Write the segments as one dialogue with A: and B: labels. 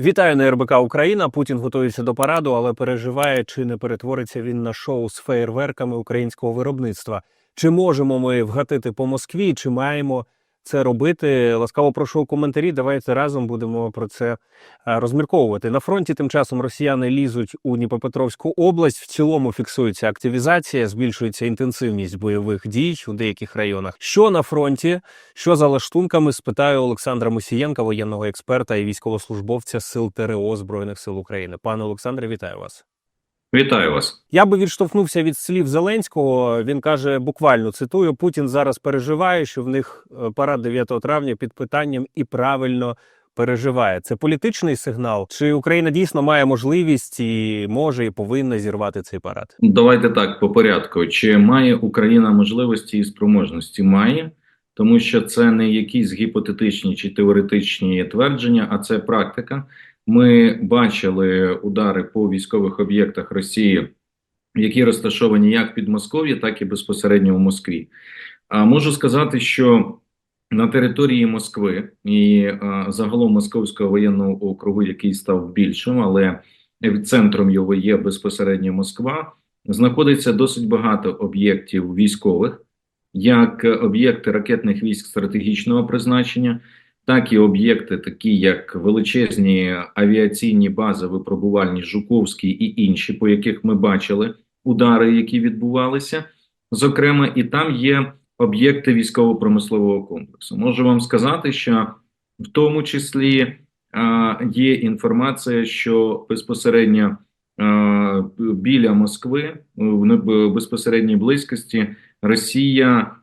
A: Вітаю на РБК Україна. Путін готується до параду, але переживає, чи не перетвориться він на шоу з феєрверками українського виробництва. Чи можемо ми вгатити по Москві, чи маємо це робити? Ласкаво прошу у коментарі. Давайте разом будемо про це е, розмірковувати. На фронті тим часом росіяни лізуть у Дніпропетровську область. В цілому фіксується активізація, збільшується інтенсивність бойових дій у деяких районах. Що на фронті, що за лаштунками, спитаю Олександра Мусієнка, воєнного експерта і військовослужбовця сил ТРО Збройних сил України. Пане Олександре, вітаю вас.
B: Вітаю вас.
A: Я би відштовхнувся від слів Зеленського. Він каже, буквально цитую: Путін зараз переживає, що в них е, парад 9 травня під питанням і правильно переживає. Це політичний сигнал? Чи Україна дійсно має можливість і може і повинна зірвати цей парад?
B: Давайте так по порядку. Чи має Україна можливості і спроможності? Має, тому що це не якісь гіпотетичні чи теоретичні твердження, а це практика. Ми бачили удари по військових об'єктах Росії, які розташовані як в Підмосков'ї, так і безпосередньо в Москві. А можу сказати, що на території Москви і а, загалом Московського воєнного округу, який став більшим, але центром його є безпосередньо Москва, знаходиться досить багато об'єктів військових, як об'єкти ракетних військ стратегічного призначення, так і об'єкти, такі як величезні авіаційні бази, випробувальні Жуковські і інші, по яких ми бачили удари, які відбувалися. Зокрема, і там є об'єкти військово-промислового комплексу. Можу вам сказати, що в тому числі а, є інформація, що безпосередньо а, біля Москви, в безпосередній близькості, Росія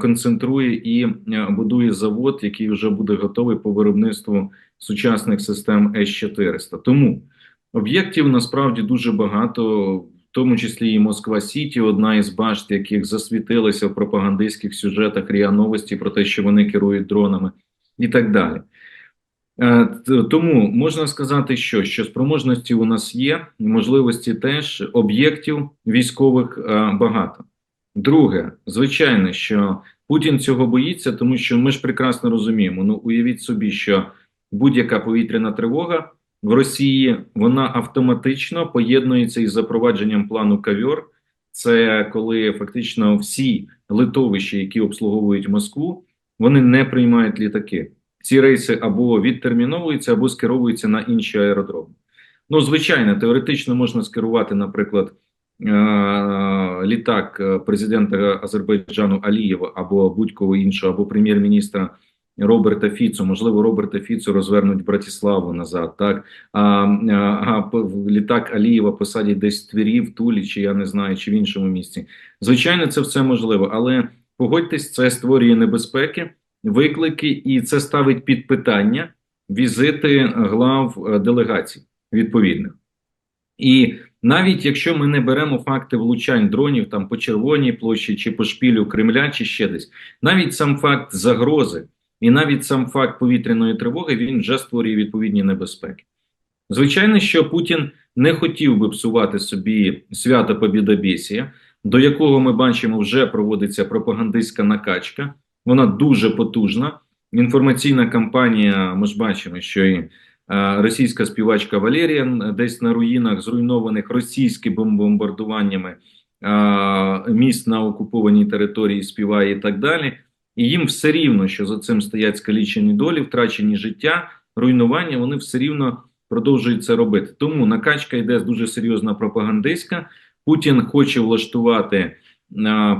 B: концентрує і будує завод, який вже буде готовий по виробництву сучасних систем С-400. Тому об'єктів насправді дуже багато, в тому числі і Москва Сіті, одна із башт, яких засвітилися в пропагандистських сюжетах РІА Новості про те, що вони керують дронами, і так далі. Е, Тому можна сказати, що, що спроможності у нас є, можливості теж об'єктів військових е, багато. Друге, звичайно, що Путін цього боїться, тому що ми ж прекрасно розуміємо. Ну, уявіть собі, що будь-яка повітряна тривога в Росії вона автоматично поєднується із запровадженням плану Кавьор. Це коли фактично всі литовища, які обслуговують Москву, вони не приймають літаки. Ці рейси або відтерміновуються, або скеровуються на інші аеродроми. Ну, звичайно, теоретично можна скерувати, наприклад, літак е, президента Азербайджану Алієва або будь-кого іншого, або прем'єр-міністра Роберта Фіцу. Можливо, Роберта Фіцу розвернуть в Братиславу назад. Так а, а, літак Алієва посадять десь в Твері, в Тулі, чи я не знаю, чи в іншому місці. Звичайно, це все можливо, але погодьтесь, це створює небезпеки, виклики, і це ставить під питання візити глав е, делегацій відповідних. І навіть якщо ми не беремо факти влучань дронів там по Червоній площі чи по шпілю Кремля, чи ще десь, навіть сам факт загрози і навіть сам факт повітряної тривоги він вже створює відповідні небезпеки. Звичайно, що Путін не хотів би псувати собі свято Побідобєсія, до якого ми бачимо, вже проводиться пропагандистська накачка. Вона дуже потужна. Інформаційна кампанія. Ми ж бачимо, що і російська співачка Валерія десь на руїнах, зруйнованих російськими бомбардуваннями е, міст на окупованій території співає і так далі. І їм все рівно, що за цим стоять скалічені долі, втрачені життя, руйнування. Вони все рівно продовжують це робити. Тому накачка йде дуже серйозна пропагандистська. Путін хоче влаштувати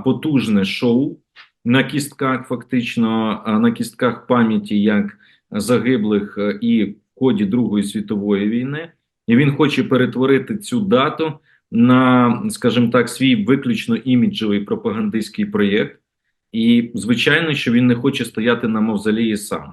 B: потужне шоу на кістках, фактично на кістках пам'яті як загиблих е, і ході Другої світової війни. І він хоче перетворити цю дату на, скажімо так, свій виключно іміджовий пропагандистський проєкт. І звичайно, що він не хоче стояти на мавзолеї сам.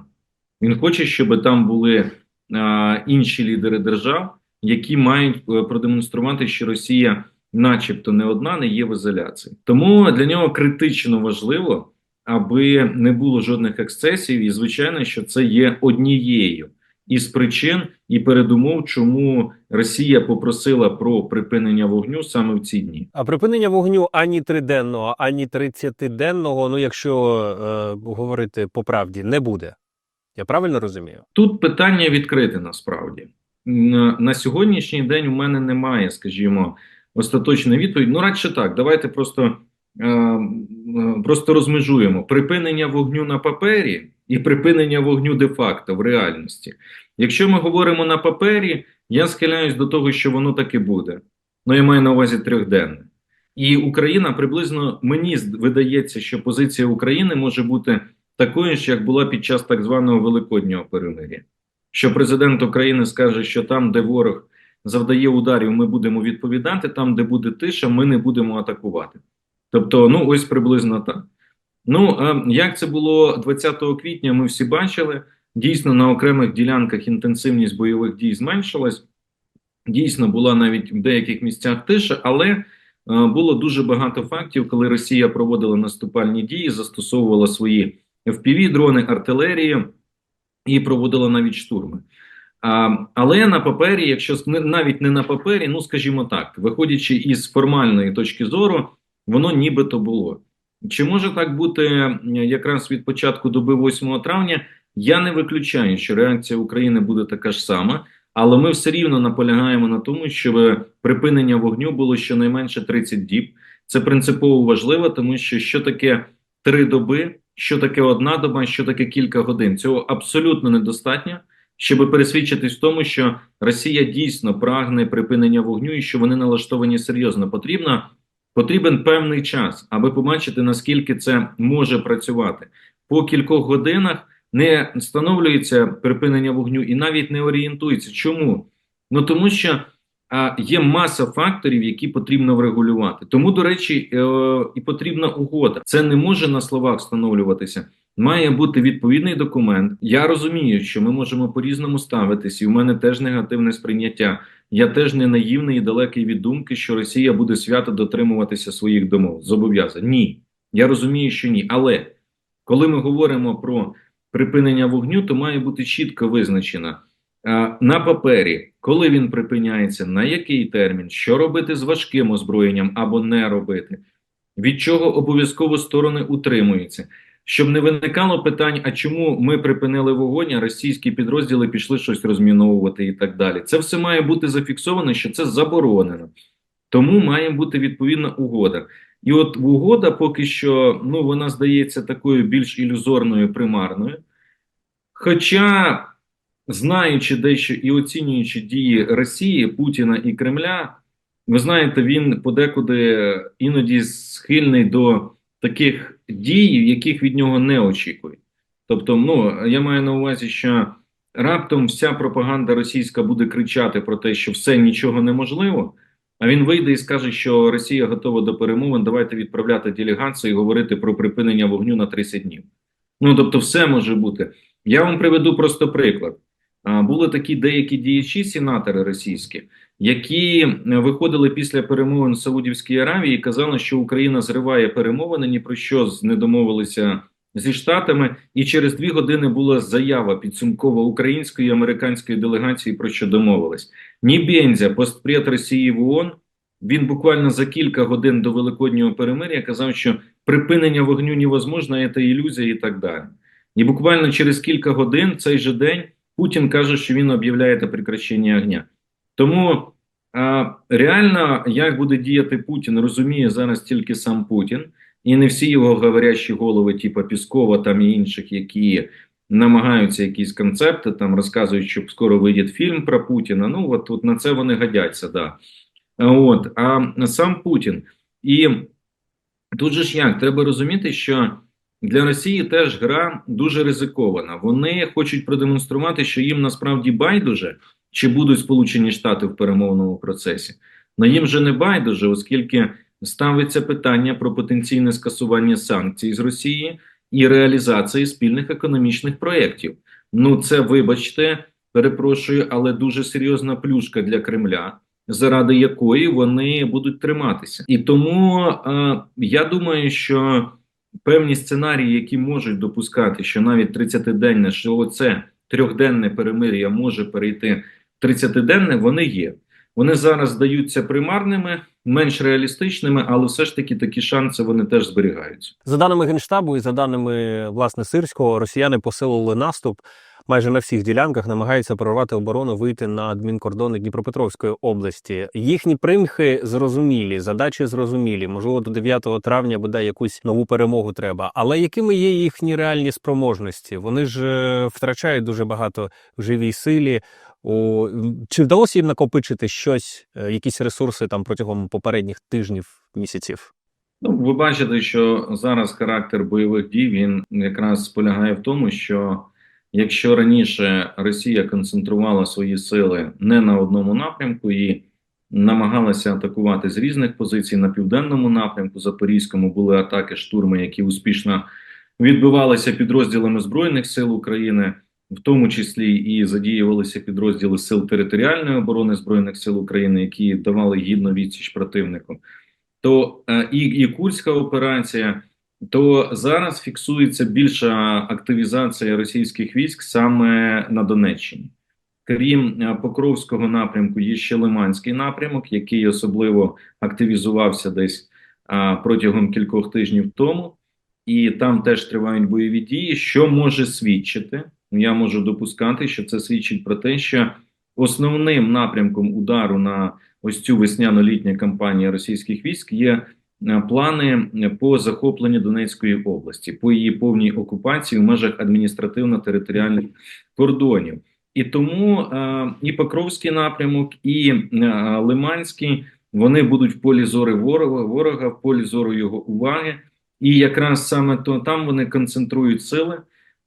B: Він хоче, щоб там були а, інші лідери держав, які мають е, продемонструвати, що Росія, начебто, не одна, не є в ізоляції. Тому для нього критично важливо, аби не було жодних ексцесів, і звичайно, що це є однією із причин і передумов, чому Росія попросила про припинення вогню саме в ці дні.
A: А припинення вогню ані триденного, ані тридцятиденного, ну якщо е, говорити по правді, не буде. Я правильно розумію?
B: Тут питання відкрите насправді. на сьогоднішній день у мене немає, скажімо, остаточної відповіді. Ну, радше так, давайте просто, просто розмежуємо припинення вогню на папері і припинення вогню де-факто в реальності. Якщо ми говоримо на папері, я схиляюсь до того, що воно таки буде. Ну, я маю на увазі трьохденне. І Україна приблизно мені видається, що позиція України може бути такою ж, як була під час так званого Великоднього перемир'я. Що президент України скаже, що там, де ворог завдає ударів, ми будемо відповідати, там, де буде тиша, ми не будемо атакувати. Тобто, ну ось приблизно так. Ну, як це було 20 квітня, ми всі бачили. Дійсно, на окремих ділянках інтенсивність бойових дій зменшилась. Дійсно, була навіть в деяких місцях тиша, але е, було дуже багато фактів, коли Росія проводила наступальні дії, застосовувала свої FPV-дрони, артилерію і проводила навіть штурми. Але на папері, якщо навіть не на папері, ну скажімо так, виходячи із формальної точки зору, воно нібито було. Чи може так бути якраз від початку доби 8 травня? Я не виключаю, що реакція України буде така ж сама, але ми все рівно наполягаємо на тому, щоб припинення вогню було щонайменше 30 діб. Це принципово важливо, тому що що таке три доби, що таке одна доба, що таке кілька годин. Цього абсолютно недостатньо, щоб пересвідчитись в тому, що Росія дійсно прагне припинення вогню і що вони налаштовані серйозно. Потрібно потрібен певний час, аби побачити наскільки це може працювати. По кількох годинах не встановлюється припинення вогню і навіть не орієнтується. Чому? Ну тому що а, є маса факторів, які потрібно врегулювати. Тому, до речі, е, і потрібна угода. Це не може на словах встановлюватися. Має бути відповідний документ. Я розумію, що ми можемо по-різному ставитись, і в мене теж негативне сприйняття. Я теж не наївний і далекий від думки, що Росія буде свято дотримуватися своїх домов зобов'язань. Ні, я розумію, що ні. Але коли ми говоримо про припинення вогню, то має бути чітко визначено на папері, коли він припиняється, на який термін, що робити з важким озброєнням або не робити, від чого обов'язково сторони утримуються. Щоб не виникало питань, а чому ми припинили вогонь, а російські підрозділи пішли щось розміновувати і так далі. Це все має бути зафіксовано, що це заборонено. Тому має бути відповідна угода. І от угода поки що ну, вона здається такою більш ілюзорною, примарною. Хоча, знаючи дещо і оцінюючи дії Росії, Путіна і Кремля, ви знаєте, він подекуди іноді схильний до таких дій, яких від нього не очікують. Тобто, ну я маю на увазі, що раптом вся пропаганда російська буде кричати про те, що все нічого неможливо. А він вийде і скаже, що Росія готова до перемовин. Давайте відправляти делегацію і говорити про припинення вогню на 30 днів. Ну тобто, все може бути. Я вам приведу просто приклад. Були такі деякі діячі, сенатори російські, які е, виходили після перемовин в Саудівській Аравії і казали, що Україна зриває перемовини, ні про що не домовилися зі штатами, і через дві години була заява підсумкова української і американської делегації про що домовились. Ні Бензя, постпред Росії в ООН, він буквально за кілька годин до Великоднього перемир'я казав, що припинення вогню невозможно, це ілюзія і так далі. І буквально через кілька годин цей же день Путін каже, що він об'являє те прекращення огня. Тому реально, як буде діяти Путін, розуміє зараз тільки сам Путін, і не всі його говорящі голови, типу Піскова там і інших, які намагаються якісь концепти, там розказують, що скоро вийде фільм про Путіна. Ну от, от на це вони годяться, да. От, а сам Путін. І тут же ж як, треба розуміти, що для Росії теж гра дуже ризикована. Вони хочуть продемонструвати, що їм насправді байдуже, чи будуть Сполучені Штати в перемовному процесі. Но їм же не байдуже, оскільки ставиться питання про потенційне скасування санкцій з Росії і реалізації спільних економічних проєктів. Ну, це, вибачте, перепрошую, але дуже серйозна плюшка для Кремля, заради якої вони будуть триматися. І тому е, я думаю, що певні сценарії, які можуть допускати, що навіть 30-денне, що оце трьохденне перемир'я може перейти 30-денне, вони є. Вони зараз здаються примарними, менш реалістичними, але все ж таки такі шанси вони теж зберігаються.
A: За даними Генштабу і за даними власне Сирського, росіяни посилили наступ. майже на всіх ділянках намагаються прорвати оборону, вийти на адмінкордони Дніпропетровської області. Їхні примхи зрозумілі, задачі зрозумілі. Можливо, до 9 травня буде якусь нову перемогу треба. Але якими є їхні реальні спроможності? Вони ж е, втрачають дуже багато в живій силі. Чи вдалося їм накопичити щось, е, якісь ресурси там протягом попередніх тижнів, місяців?
B: Ну, ви бачите, що зараз характер бойових дій він якраз полягає в тому, що якщо раніше Росія концентрувала свої сили не на одному напрямку і намагалася атакувати з різних позицій на південному напрямку, Запорізькому були атаки штурми, які успішно відбивалися підрозділами збройних сил України, в тому числі і задіювалися підрозділи сил територіальної оборони збройних сил України, які давали гідну відсіч противнику то е, і, і Курська операція, то зараз фіксується більша активізація російських військ саме на Донеччині. Крім е, Покровського напрямку, є ще Лиманський напрямок, який особливо активізувався десь а, протягом кількох тижнів тому, і там теж тривають бойові дії. Що може свідчити? Я можу допускати, що це свідчить про те, що основним напрямком удару на ось цю весняно-літню кампанію російських військ є е, плани по захопленню Донецької області, по її повній окупації в межах адміністративно-територіальних кордонів. І тому е, і Покровський напрямок, і е, Лиманський вони будуть в полі зору ворога, ворога, в полі зору його уваги. І якраз саме то там вони концентрують сили.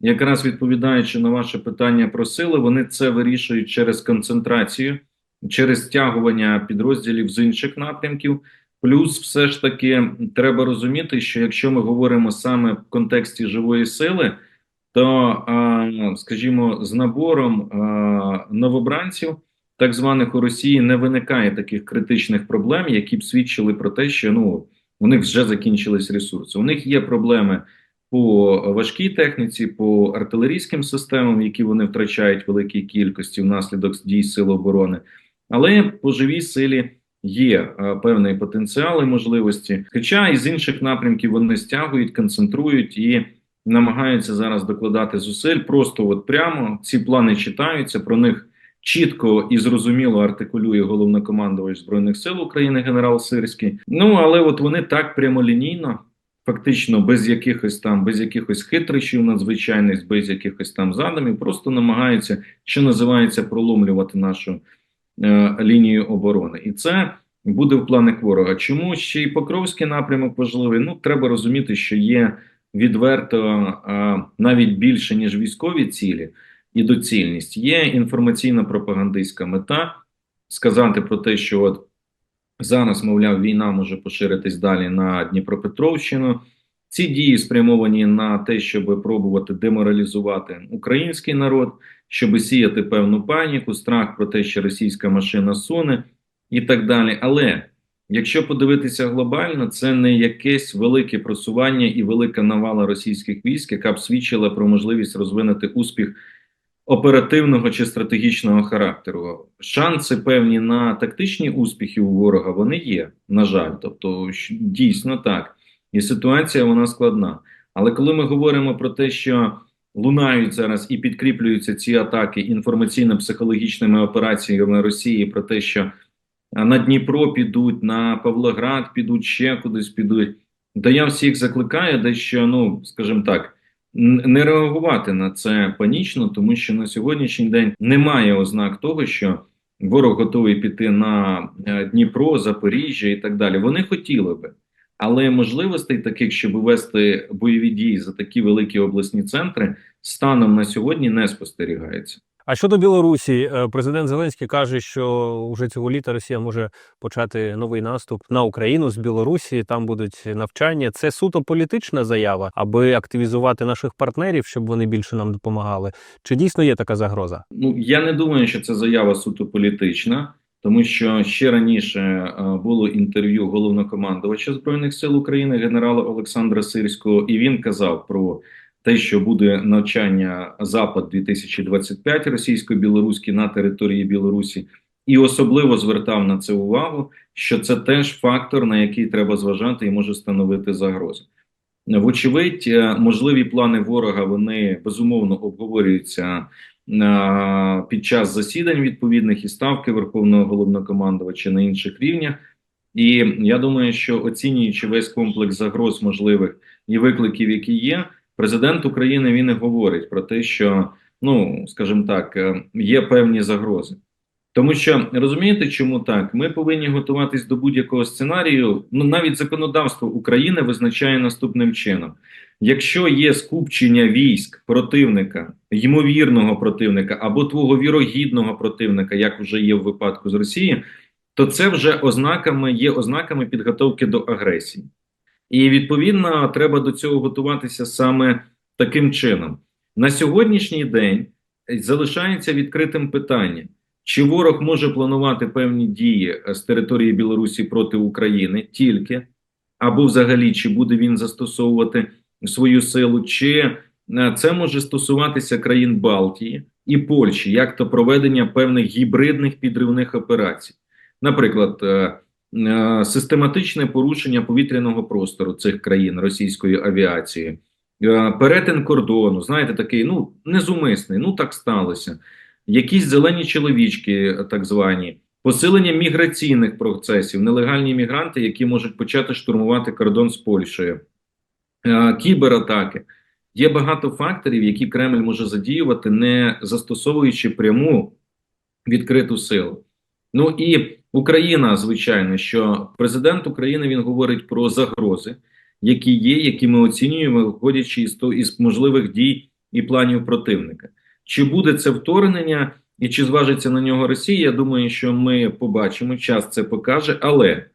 B: Якраз відповідаючи на ваше питання про сили, вони це вирішують через концентрацію через стягування підрозділів з інших напрямків. Плюс, все ж таки, треба розуміти, що якщо ми говоримо саме в контексті живої сили, то, скажімо, з набором новобранців, так званих у Росії, не виникає таких критичних проблем, які б свідчили про те, що ну у них вже закінчились ресурси. У них є проблеми по важкій техніці, по артилерійським системам, які вони втрачають в великій кількості внаслідок дій сил оборони. Але по живій силі є е, певний потенціал і можливості. Хоча із інших напрямків вони стягують, концентрують і намагаються зараз докладати зусиль. Просто от прямо ці плани читаються. Про них чітко і зрозуміло артикулює головнокомандувач збройних сил України генерал Сирський. Ну але от вони так прямолінійно. Фактично без якихось там, без якихось хитрощів надзвичайних, без якихось там задумів, просто намагаються, що називається, проломлювати нашу Е, лінію оборони, і це буде в планах ворога. Чому ще й Покровський напрямок важливий? Ну треба розуміти, що є відверто е, навіть більше ніж військові цілі і доцільність. Є інформаційна пропагандистська мета сказати про те, що от зараз, мовляв, війна може поширитись далі на Дніпропетровщину. Ці дії спрямовані на те, щоб пробувати деморалізувати український народ, щоб сіяти певну паніку, страх про те, що російська машина суне і так далі. Але якщо подивитися глобально, це не якесь велике просування і велика навала російських військ, яка б свідчила про можливість розвинути успіх оперативного чи стратегічного характеру. Шанси певні на тактичні успіхи у ворога вони є, на жаль, тобто дійсно так. І ситуація вона складна. Але коли ми говоримо про те, що лунають зараз і підкріплюються ці атаки інформаційно-психологічними операціями Росії про те, що на Дніпро підуть, на Павлоград підуть, ще кудись підуть. Да я всіх закликаю, дещо, ну скажімо так, не реагувати на це панічно, тому що на сьогоднішній день немає ознак того, що ворог готовий піти на е, Дніпро, Запоріжжя і так далі. Вони хотіли би. Але можливостей таких, щоб вести бойові дії за такі великі обласні центри, станом на сьогодні не спостерігається.
A: А щодо Білорусі, е, президент Зеленський каже, що вже цього літа Росія може почати новий наступ на Україну з Білорусі. Там будуть навчання. Це суто політична заява, аби активізувати наших партнерів, щоб вони більше нам допомагали. Чи дійсно є така загроза?
B: Ну я не думаю, що це заява суто політична. Тому що ще раніше е, було інтерв'ю головнокомандувача збройних сил України генерала Олександра Сирського, і він казав про те, що буде навчання запад 2025 російсько-білоруський на території Білорусі, і особливо звертав на це увагу, що це теж фактор, на який треба зважати і може становити загрозу. Вочевидь, е, можливі плани ворога вони безумовно обговорюються е, під час засідань відповідних і ставки Верховного головнокомандувача на інших рівнях. І я думаю, що оцінюючи весь комплекс загроз можливих і викликів, які є, президент України він і говорить про те, що ну скажімо так, е, є певні загрози. Тому що розумієте, чому так? Ми повинні готуватись до будь-якого сценарію. Ну навіть законодавство України визначає наступним чином: якщо є скупчення військ противника, ймовірного противника або твого вірогідного противника, як вже є в випадку з Росії, то це вже ознаками є ознаками підготовки до агресії. І відповідно треба до цього готуватися саме таким чином. На сьогоднішній день залишається відкритим питання. Чи ворог може планувати певні дії з території Білорусі проти України тільки, або взагалі чи буде він застосовувати свою силу, чи е, це може стосуватися країн Балтії і Польщі, як то проведення певних гібридних підривних операцій, наприклад, е, е, систематичне порушення повітряного простору цих країн російською авіацією, е, перетин кордону, знаєте, такий ну незумисний, ну так сталося якісь зелені чоловічки, так звані, посилення міграційних процесів, нелегальні мігранти, які можуть почати штурмувати кордон з Польщею, е, кібератаки. Є багато факторів, які Кремль може задіювати, не застосовуючи пряму відкриту силу. Ну і Україна, звичайно, що президент України він говорить про загрози, які є, які ми оцінюємо, виходячи із, то- із можливих дій і планів противника. Чи буде це вторгнення і чи зважиться на нього Росія? Я думаю, що ми побачимо, час це покаже. Але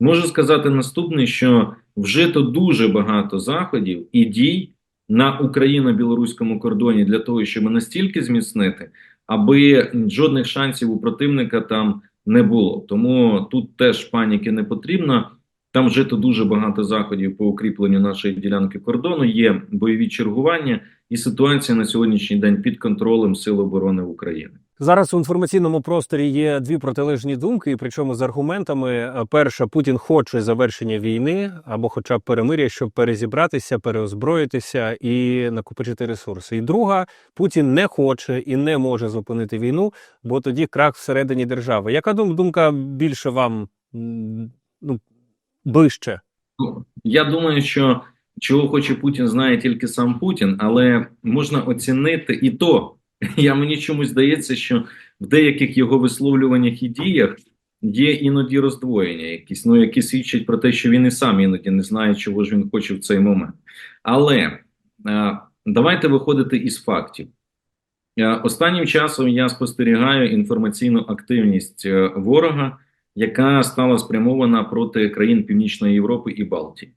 B: можу сказати наступне: що вжито дуже багато заходів і дій на україно-білоруському кордоні для того, щоб настільки зміцнити, аби жодних шансів у противника там не було. Тому тут теж паніки не потрібно. Там вжито дуже багато заходів по укріпленню нашої ділянки кордону. Є бойові чергування, і ситуація на сьогоднішній день під контролем Сил оборони України.
A: Зараз у інформаційному просторі є дві протилежні думки, і причому з аргументами: Е, перша Путін хоче завершення війни або, хоча б перемиря, щоб перезібратися, переозброїтися і накопичити ресурси. І друга Путін не хоче і не може зупинити війну, бо тоді крах всередині держави. Яка дум- думка більше вам ну ближче?
B: Ну, Я думаю, що чого хоче Путін, знає тільки сам Путін, але можна оцінити і то. Я мені чомусь здається, що в деяких його висловлюваннях і діях є іноді роздвоєння, якісь, ну які свідчать про те, що він і сам іноді не знає, чого ж він хоче в цей момент. Але е, давайте виходити із фактів. Е, Останнім часом я спостерігаю інформаційну активність е, ворога, яка стала спрямована проти країн Північної Європи і Балтії.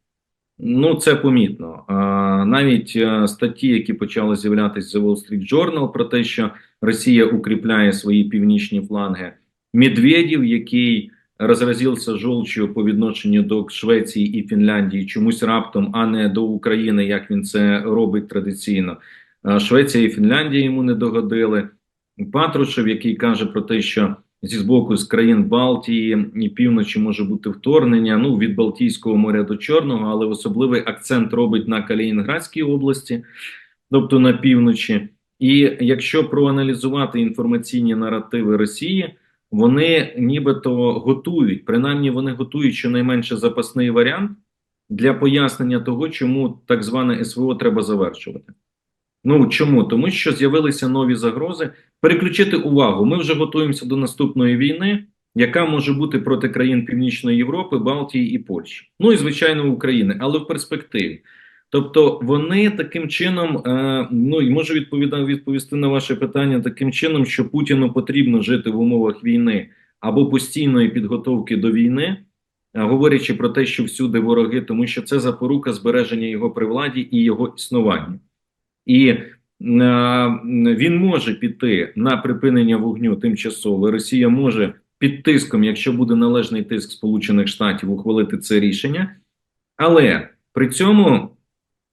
B: Ну, це помітно. Навіть е, статті, які почали з'являтися в The Wall Street Journal про те, що Росія укріпляє свої північні фланги. Медведєв, який розразився жолчю по відношенню до Швеції і Фінляндії, чомусь раптом, а не до України, як він це робить традиційно. Швеція і Фінляндія йому не догодили. Патрушев, який каже про те, що зі збоку з країн Балтії і півночі може бути вторгнення. Ну від Балтійського моря до Чорного, але особливий акцент робить на Калінінградській області, тобто на півночі. І якщо проаналізувати інформаційні наративи Росії, вони нібито готують, принаймні вони готують щонайменше запасний варіант для пояснення того, чому так зване СВО треба завершувати. Ну чому? Тому що з'явилися нові загрози. Переключити увагу. Ми вже готуємося до наступної війни, яка може бути проти країн Північної Європи, Балтії і Польщі. Ну і звичайно України, але в перспективі. Тобто вони таким чином, е, ну і можу відповідати відповісти на ваше питання таким чином, що Путіну потрібно жити в умовах війни або постійної підготовки до війни, е, говорячи про те, що всюди вороги, тому що це запорука збереження його при владі і його існування. І е, він може піти на припинення вогню тимчасово. Росія може під тиском, якщо буде належний тиск Сполучених Штатів, ухвалити це рішення, але при цьому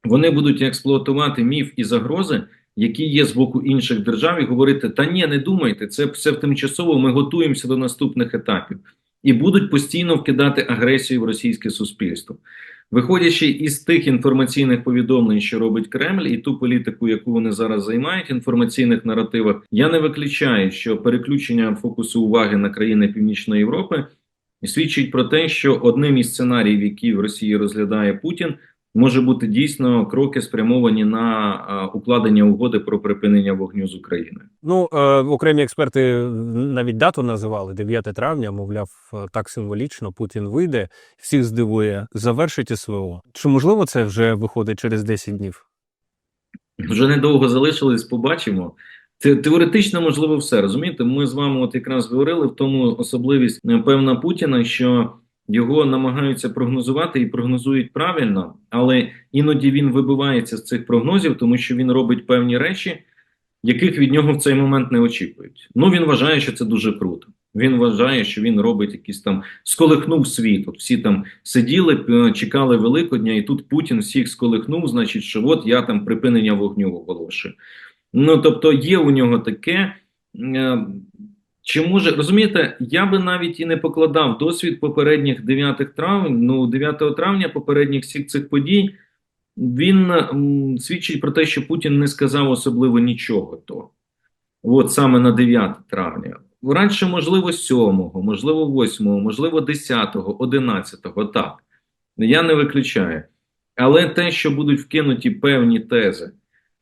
B: вони будуть експлуатувати міф і загрози, які є з боку інших держав, і говорити: та ні, не думайте, це все в тимчасово. Ми готуємося до наступних етапів, і будуть постійно вкидати агресію в російське суспільство. Виходячи із тих інформаційних повідомлень, що робить Кремль, і ту політику, яку вони зараз займають, інформаційних наративах, я не виключаю, що переключення фокусу уваги на країни Північної Європи свідчить про те, що одним із сценаріїв, які в Росії розглядає Путін, може бути дійсно кроки спрямовані на укладення угоди про припинення вогню з Україною.
A: Ну, е, окремі експерти навіть дату називали 9 травня, мовляв, е, так символічно Путін вийде, всіх здивує, завершить СВО. Чи можливо це вже виходить через 10 днів?
B: Вже недовго залишились, побачимо. Теоретично можливо все розумієте. Ми з вами от якраз говорили в тому особливість е, певна Путіна, що його намагаються прогнозувати і прогнозують правильно, але іноді він вибивається з цих прогнозів, тому що він робить певні речі, яких від нього в цей момент не очікують. Ну він вважає, що це дуже круто. Він вважає, що він робить якісь там сколихнув світ. От всі там сиділи, е, чекали Великодня, і тут Путін всіх сколихнув. Значить, що от я там припинення вогню оголошую. Ну тобто є у нього таке. Чи може розумієте, я би навіть і не покладав досвід попередніх 9 травень, ну 9 травня попередніх всіх цих подій. Він м, свідчить про те, що Путін не сказав особливо нічого то. От саме на 9 травня. Раніше, можливо, 7, можливо, 8, можливо, 10, 11, так. Я не виключаю. Але те, що будуть вкинуті певні тези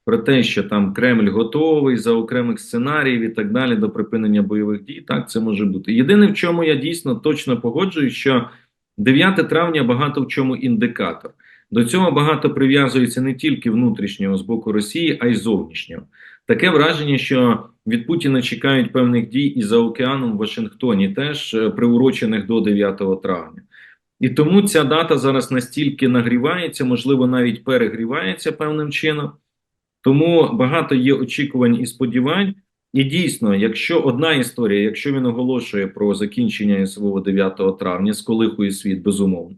B: про те, що там Кремль готовий за окремих сценаріїв і так далі до припинення бойових дій, так це може бути. Єдине, в чому я дійсно точно погоджуюсь, що 9 травня багато в чому індикатор. До цього багато прив'язується не тільки внутрішнього з боку Росії, а й зовнішнього. Таке враження, що від Путіна чекають певних дій і за океаном в Вашингтоні, теж е, приурочених до 9 травня. І тому ця дата зараз настільки нагрівається, можливо, навіть перегрівається певним чином. Тому багато є очікувань і сподівань. І дійсно, якщо одна історія, якщо він оголошує про закінчення СВО 9 травня, сколихує світ, безумовно.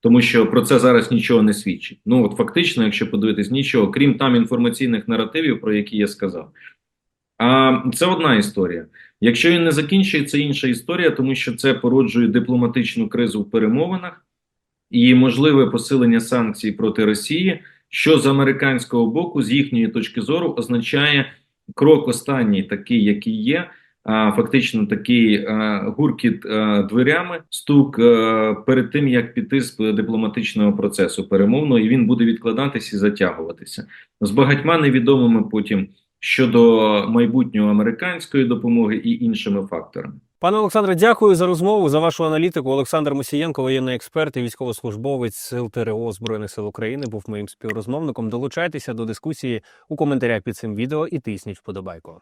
B: Тому що про це зараз нічого не свідчить. Ну от фактично, якщо подивитись, нічого, крім там інформаційних наративів, про які я сказав. А це одна історія. Якщо він не закінчує, це інша історія, тому що це породжує дипломатичну кризу в перемовинах і можливе посилення санкцій проти Росії, що з американського боку, з їхньої точки зору, означає крок останній, такий, який є. Фактично такий гуркіт дверями, стук перед тим як піти з дипломатичного процесу перемовного, і він буде відкладатися і затягуватися з багатьма невідомими потім щодо майбутнього американської допомоги і іншими факторами.
A: Пане Олександре, дякую за розмову, за вашу аналітику. Олександр Мусієнко, воєнний експерт і військовослужбовець Сил ТРО Збройних сил України, був моїм співрозмовником. Долучайтеся до дискусії у коментарях під цим відео і тисніть вподобайку.